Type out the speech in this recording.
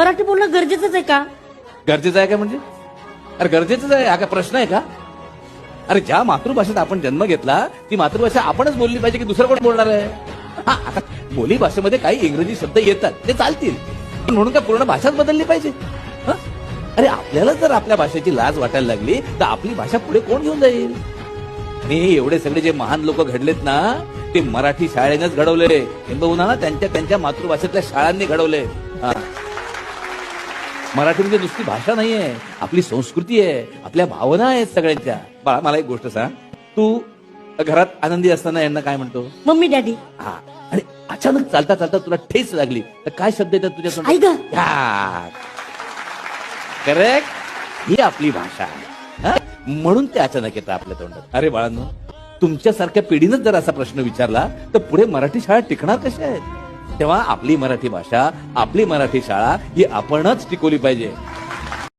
मराठी बोलणं गरजेचंच आहे का? गरजेचं आहे का म्हणजे? अरे गरजेचंच आहे. हा काय प्रश्न आहे का? अरे ज्या मातृभाषेत आपण जन्म घेतला ती मातृभाषा आपणच बोलली पाहिजे की दुसरं कोण बोलणार आहे? हा आता बोली भाषेमध्ये काही इंग्रजी शब्द येतात ते चालतील. पण म्हणून काय पूर्ण भाषाच बदलली पाहिजे? हं? अरे आपल्याला जर आपल्या भाषेची लाज वाटायला लागली तर आपली भाषा पुढे कोण घेऊन जाईल? आणि एवढे सगळे जे महान लोक घडलेत ना ते मराठी शाळेनेच घडवले. किंबहुना ना त्यांच्या त्यांच्या मातृभाषेतल्या शाळांनी घडवले. मराठी म्हणजे नुसती भाषा नाहीये. आपली संस्कृती आहे. आपल्या भावना आहेत सगळ्यांच्या. बाळा मला एक गोष्ट सांग. तू घरात आनंदी असताना यांना काय म्हणतो? Mummy daddy. हा. आणि अचानक चालता चालता तुला ठेच लागली. तर काय शब्द येतात तुझ्या ग. करेक्ट ही आपली भाषा आहे. हा? म्हणून ते अचानक येतं आपल्या तोंडात. अरे बाळांनो तुमच्यासारख्या पिढीनंच जर असा प्रश्न विचारला तर पुढे मराठी शाळा टिकणार कशा आहेत? तेव्हा आपली मराठी भाषा आपली मराठी शाळा ही आपणच टिकवली पाहिजे.